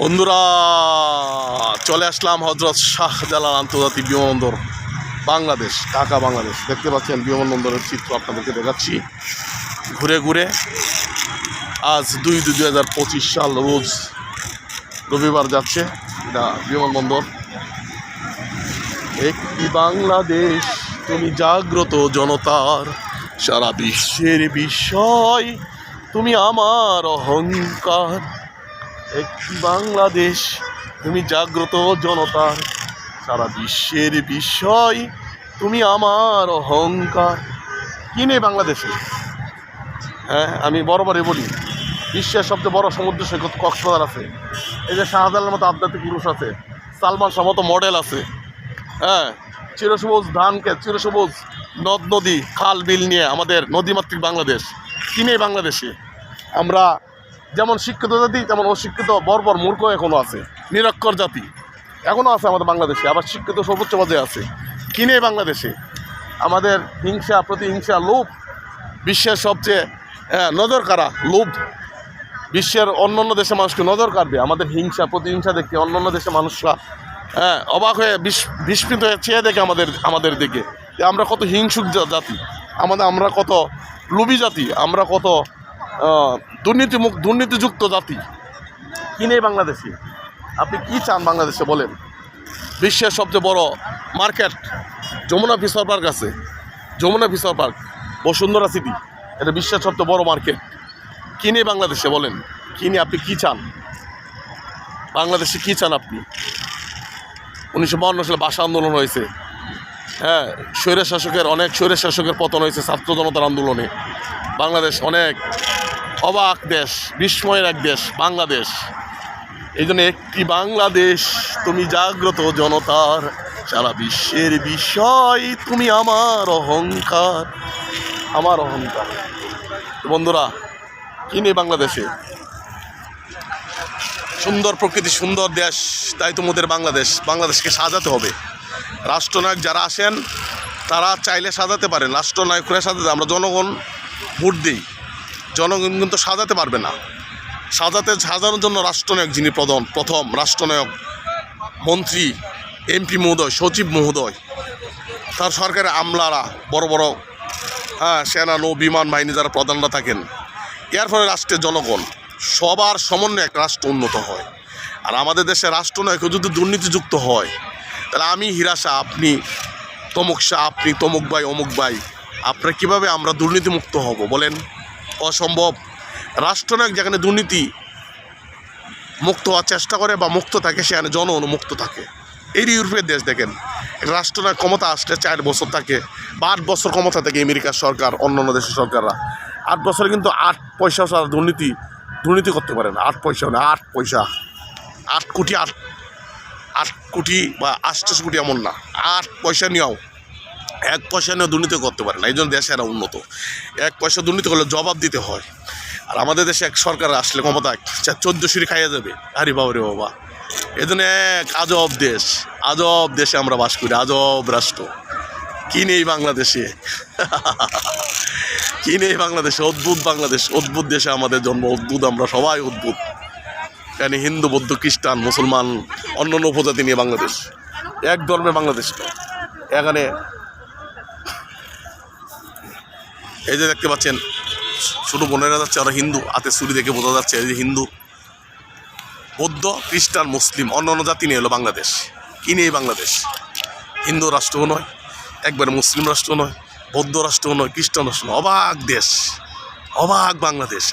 বন্ধুরা, চলে আসলাম হজরত শাহজালাল আন্তর্জাতিক বিমানবন্দর বাংলাদেশ, ঢাকা, বাংলাদেশ। দেখতে পাচ্ছেন বিমানবন্দরের চিত্র আপনাদেরকে দেখাচ্ছি। ঘুরে ঘুরে আজ দুই দুই দুই হাজার পঁচিশ সাল রোজ রবিবার যাচ্ছে এটা বিমানবন্দর। একটি বাংলাদেশ, তুমি জাগ্রত জনতার, সারা বিশ্বের বিষয়, তুমি আমার অহংকার। একটি বাংলাদেশ, তুমি জাগ্রত জনতার, সারা বিশ্বের বিষয় তুমি আমার অহংকার। কি নেই বাংলাদেশে? হ্যাঁ আমি বরাবরই বলি, বিশ্বের সবচেয়ে বড় সমুদ্র সৈকত কক্সবাজার আছে। এই যে শাহজালালের মতো আধ্যাত্মিক পুরুষ আছে, সালমান শাহ মতো মডেল আছে। হ্যাঁ চিরসবুজ ধানকে চিরসবুজ নদ নদী খাল বিল নিয়ে আমাদের নদীমাতৃক বাংলাদেশ। কি নেই বাংলাদেশে? আমরা যেমন শিক্ষিত জাতি তেমন অশিক্ষিত বর্বর মূর্খ এখনও আছে। নিরক্ষর জাতি এখনও আছে আমাদের বাংলাদেশে আবার শিক্ষিত সর্বোচ্চ পদে আছে। কিনে বাংলাদেশে? আমাদের হিংসা প্রতিহিংসা লোভ বিশ্বের সবচেয়ে হ্যাঁ, নজর কারা? লোভ। বিশ্বের অন্য অন্য দেশে মানুষকে নজর কাড়বে? আমাদের হিংসা প্রতিহিংসা দেখে অন্য অন্য দেশে মানুষরা হ্যাঁ অবাক হয়ে বিস- বিস্মিত হয়ে চেয়ে দেখে আমাদের আমাদের দিকে। আমরা কত হিংসুক জাতি আমাদের আমরা কত লোভী জাতি আমরা কত দুর্নীতিমুখ দুর্নীতিযুক্ত জাতি। কি নেই বাংলাদেশে? আপনি কি চান বাংলাদেশে বলেন? বিশ্বের সবচেয়ে বড় মার্কেট যমুনা ফিশার পার্ক আছে। Jamuna fisher park, Bashundhara city, এটা বিশ্বের সবচেয়ে বড় মার্কেট। কী নিয়ে বাংলাদেশে বলেন? কি নিয়ে আপনি কী চান? বাংলাদেশে কী চান আপনি? উনিশশো বাউন্ন সালে ভাষা আন্দোলন হয়েছে। হ্যাঁ স্বৈরের শাসকের অনেক স্বৈরের শাসকের পতন হয়েছে ছাত্র জনতার আন্দোলনে। বাংলাদেশ অনেক অবাক দেশ, বিস্ময়ের এক দেশ, বাংলাদেশ। এই জন্য একটি বাংলাদেশ, তুমি জাগ্রত জনতার, সারা বিশ্বের বিষয়, তুমি আমার অহংকার। আমার অহংকার। বন্ধুরা, কি নেই বাংলাদেশে? সুন্দর প্রকৃতি, সুন্দর দেশ, তাই তোমাদের বাংলাদেশ, বাংলাদেশকে সাজাতে হবে। রাষ্ট্রনায়ক যারা আসেন, তারা চাইলে সাজাতে পারেন। রাষ্ট্রনায়করা সাজাতে, আমরা জনগণ ভোট দিই। জনগণ কিন্তু সাজাতে পারবে না। সাজাতে, সাজানোর জন্য রাষ্ট্রনায়ক যিনি প্রধান প্রথম রাষ্ট্রনায়ক মন্ত্রী এমপি মহোদয়, সচিব মহোদয়, তার সরকারের আমলারা, বড় বড় হ্যাঁ সেনা, নৌ, বিমান বাহিনী যারা প্রধানরা থাকেন, এর ফলে রাষ্ট্রের জনগণ সবার সমন্বয়ে এক রাষ্ট্র উন্নত হয়। আর আমাদের দেশে রাষ্ট্রনায়ক যদি দুর্নীতিযুক্ত হয়, তাহলে আমি হীরা শাহ আপনি তমুক শাহ আপনি তমুক ভাই, অমুক ভাই, আপনার কীভাবে আমরা দুর্নীতিমুক্ত হব বলেন? অসম্ভব। রাষ্ট্রনায়ক যেখানে দুর্নীতি মুক্ত হওয়ার চেষ্টা করে বা মুক্ত থাকে, সেখানে জনগণ মুক্ত থাকে। এই ইউরোপের দেশ দেখেন রাষ্ট্রনায়ক ক্ষমতা আসলে চার বছর থাকে বা আট বছর ক্ষমতা থাকে আমেরিকার সরকার অন্য অন্য দেশের সরকাররা। আট বছরে কিন্তু আট পয়সা ছাড়া দুর্নীতি দুর্নীতি করতে পারে না। আট পয়সা না, আট পয়সা। আট কোটি আট আট কোটি বা আটশো কোটি এমন না। আট পয়সা নিয়েও এক পয়সা নিয়েও দুর্নীতি করতে পারে না, এই জন্য দেশে এরা উন্নত। এক পয়সা দুর্নীতি করলে জবাব দিতে হয়। আর আমাদের দেশে এক সরকার আসলে ক্ষমতায় চোদ্দ সিঁড়ি খাইয়া যাবে আরে বাবা রে বাবা। এই জন্য এক আজব দেশ, আজব দেশে আমরা বাস করি, আজব রাষ্ট্র। কি নেই বাংলাদেশে? কি নেই বাংলাদেশে? অদ্ভুত বাংলাদেশ, অদ্ভুত দেশে আমাদের জন্ম, অদ্ভুত, আমরা সবাই অদ্ভুত। এখানে হিন্দু, বৌদ্ধ, খ্রিস্টান, মুসলমান অন্য অন্য উপজাতি নিয়ে বাংলাদেশ। এক ধর্মে বাংলাদেশ এখানে এই যে দেখতে পাচ্ছেন, ছোটো বোনেরা যাচ্ছে, ওরা হিন্দু, হাতে চুরি দেখে বোঝা যাচ্ছে এই যে হিন্দু। বৌদ্ধ, খ্রিস্টান, মুসলিম, অন্য অন্য জাতি নিয়ে এলো বাংলাদেশ। কি নিয়ে বাংলাদেশ? হিন্দু রাষ্ট্রও নয়, একবারে মুসলিম রাষ্ট্র নয়, বৌদ্ধ রাষ্ট্র নয়, খ্রিস্টান রাষ্ট্র নয়। অবাক দেশ, অবাক বাংলাদেশ।